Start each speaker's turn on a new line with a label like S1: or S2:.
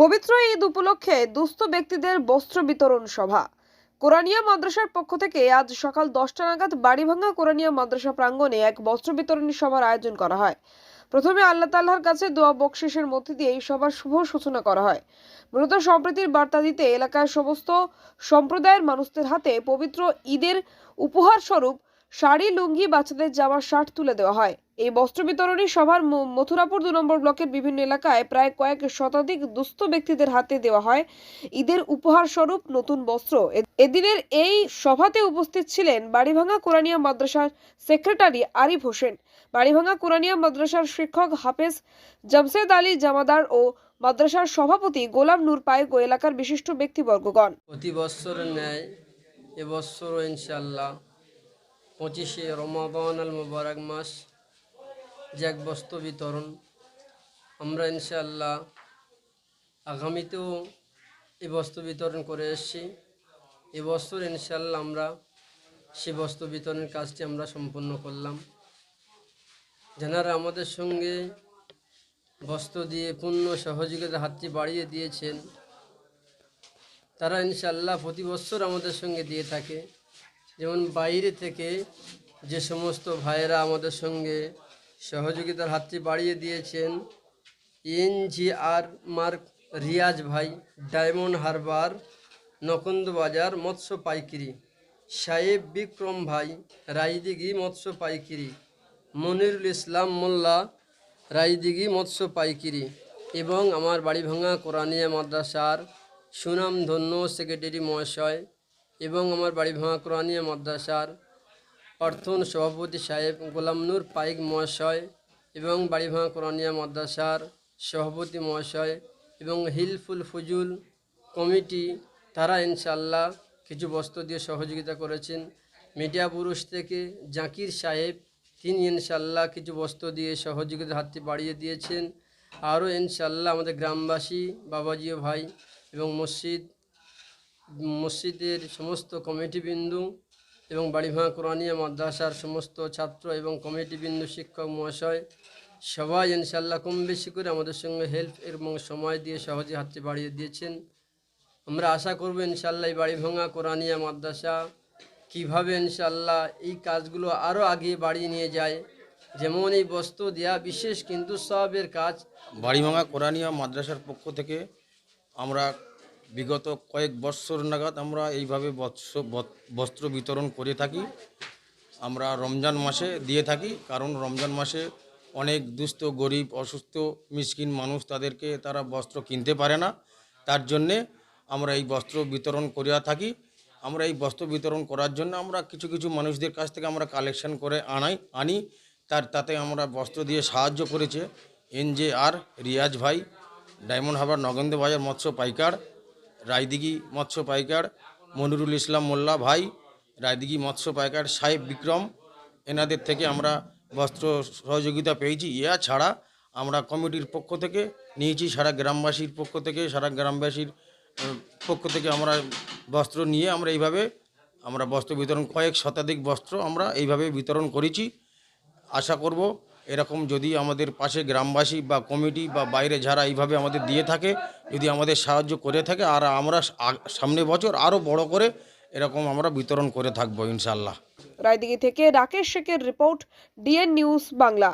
S1: পবিত্র ঈদ উপলক্ষে দুস্থ ব্যক্তিদের বস্ত্র বিতরণ সভা। কোরআনিয়া মাদ্রাসার পক্ষ থেকে আজ সকাল দশটা নাগাদ বাড়িভাঙ্গা কোরআনিয়া মাদ্রাসা প্রাঙ্গণে এক বস্ত্র বিতরণী সভার আয়োজন করা হয়। প্রথমে আল্লাহ তাল্লাহর কাছে দোয়া বকশিসের মধ্যে দিয়ে এই সভার শুভ সূচনা করা হয়। মূলত সম্প্রীতির বার্তা দিতে এলাকার সমস্ত সম্প্রদায়ের মানুষদের হাতে পবিত্র ঈদের উপহার স্বরূপ শাড়ি, লুঙ্গি বাচ্চাদের জামার শার্ট তুলে দেওয়া হয়। এই বস্ত্র বিতরণী সভার মথুরাপুর দু নম্বর ব্লকের বিভিন্ন এলাকায় প্রায় কয়েক শতাধিক দুস্থ ব্যক্তিদের হাতে দেওয়া হয় ঈদের উপহার স্বরূপ নতুন বস্ত্র। এদিনের এই সভাতে উপস্থিত ছিলেন বাড়িভাঙ্গা কোরআনিয়া মাদ্রাসার সেক্রেটারি আরিফ হোসেন বাড়িভাঙ্গা কোরআনিয়া মাদ্রাসার শিক্ষক হাফেজ জামশেদ আলী জামাদার ও মাদ্রাসার সভাপতি গোলাম নূর পায়েক ও এলাকার বিশিষ্ট ব্যক্তিবর্গগণ।
S2: প্রতি বৎসরের ন্যায় এবছরও ইনশাল্লাহ পঁচিশে রমাদান আল মুবারক মাস, যে এক বস্ত্র বিতরণ। আমরা ইনশাল্লাহ আগামীতেও এই বস্ত্র বিতরণ করে এসেছি। এবছর ইনশাল্লাহ আমরা সে বস্ত্র বিতরণের কাজটি আমরা সম্পন্ন করলাম। যারা আমাদের সঙ্গে বস্ত্র দিয়ে পূর্ণ সহযোগিতার হাতটি বাড়িয়ে দিয়েছেন, তারা ইনশাল্লাহ প্রতি বছর আমাদের সঙ্গে দিয়ে থাকে। যেমন বাইরে থেকে যে সমস্ত ভাইয়েরা আমাদের সঙ্গে সহযোগিতার হাতটি বাড়িয়ে দিয়েছেন, এনজিআর মার্ক রিয়াজ ভাই, ডায়মন্ড হারবার নকন্দ বাজার মৎস্য পাইকিরি, সাহেব বিক্রম ভাই রাইদিঘি মৎস্য পাইকিরি, মনিরুল ইসলাম মোল্লা রাইদিঘি মৎস্য পাইকিরি এবং আমার বাড়ি ভাঙা কোরআনিয়া মাদ্রাসার সুনামধন্য সেক্রেটারি মহাশয় এবং আমার বাড়ি ভাঙা কোরআনিয়া মাদ্রাসার অর্থন সভাপতি সাহেব গোলামনুর পাইক মহাশয় এবং বাড়ি ভাঙা কোরআনিয়া মাদ্রাসার সভাপতি মহাশয় এবং হিলফুল ফুজুল কমিটি, তারা ইনশাল্লাহ কিছু বস্ত্র দিয়ে সহযোগিতা করেছেন। মিডিয়া পুরুষ থেকে জাকির সাহেব, তিনি ইনশাল্লাহ কিছু বস্ত্র দিয়ে সহযোগিতার হাতটি বাড়িয়ে দিয়েছেন। আরও ইনশাল্লাহ আমাদের গ্রামবাসী, বাবাজিও ভাই এবং মসজিদ মসজিদের সমস্ত কমিটিবৃন্দু এবং বাড়িভাঙা কোরআনিয়া, মাদ্রাসার সমস্ত ছাত্র এবং কমিটিবৃন্দু শিক্ষক, মহাশয় সবাই ইনশাল্লাহ কম বেশি করে আমাদের সঙ্গে হেল্প এবং সময় দিয়ে সহজে হাতটি বাড়িয়ে দিয়েছেন। আমরা আশা করব ইনশাল্লাহ এই বাড়িভাঙা কোরআনিয়া, মাদ্রাসা কীভাবে ইনশাল্লাহ এই কাজগুলো আরও আগে বাড়িয়ে নিয়ে যায়, যেমন এই বস্ত্র দেয়া বিশেষ কিন্তু সবের কাজ।
S3: বাড়িভাঙা কোরআনিয়া, মাদ্রাসার পক্ষ থেকে আমরা বিগত কয়েক বৎসর নাগাদ আমরা এইভাবে বস্ত্র বিতরণ করে থাকি। আমরা রমজান মাসে দিয়ে থাকি, কারণ রমজান মাসে অনেক দুস্থ, গরিব, অসুস্থ, মিসকিন মানুষ তাদেরকে তারা বস্ত্র কিনতে পারে না। তার জন্যে আমরা এই বস্ত্র বিতরণ করিয়া থাকি। আমরা এই বস্ত্র বিতরণ করার জন্য আমরা কিছু কিছু মানুষদের কাছ থেকে আমরা কালেকশন করে আনাই, আনি। তার তাতে আমরা বস্ত্র দিয়ে সাহায্য করেছে এনজে আর রিয়াজ ভাই, ডায়মন্ড হাবার নগেন্দ্র বাজার মৎস্য পাইকার। রায়দিঘি মৎস্য পাইকার মনিরুল ইসলাম মোল্লা ভাই, রায়দিঘি মৎস্য পাইকার সাহেব বিক্রম, এনাদের থেকে আমরা বস্ত্র সহযোগিতা পেয়েছি। ইয়া ছাড়া আমরা কমিটির পক্ষ থেকে নিয়েছি, সারা গ্রামবাসীর পক্ষ থেকে, সারা গ্রামবাসীর পক্ষ থেকে আমরা বস্ত্র নিয়ে আমরা এইভাবে আমরা বস্ত্র বিতরণ, কয়েক শতাধিক বস্ত্র আমরা এইভাবে বিতরণ করেছি। আশা করব এরকম যদি আমাদের পাশে গ্রামবাসী বা কমিটি বা বাইরে যারা এইভাবে আমাদের দিয়ে থাকে, যদি আমাদের সাহায্য করে থাকে, আর আমরা সামনে বছর আরও বড় করে এরকম আমরা বিতরণ করে থাকব ইনশাল্লাহ
S1: রায়দিঘি থেকে রাকেশ শেখের রিপোর্ট ডিএন নিউজ বাংলা।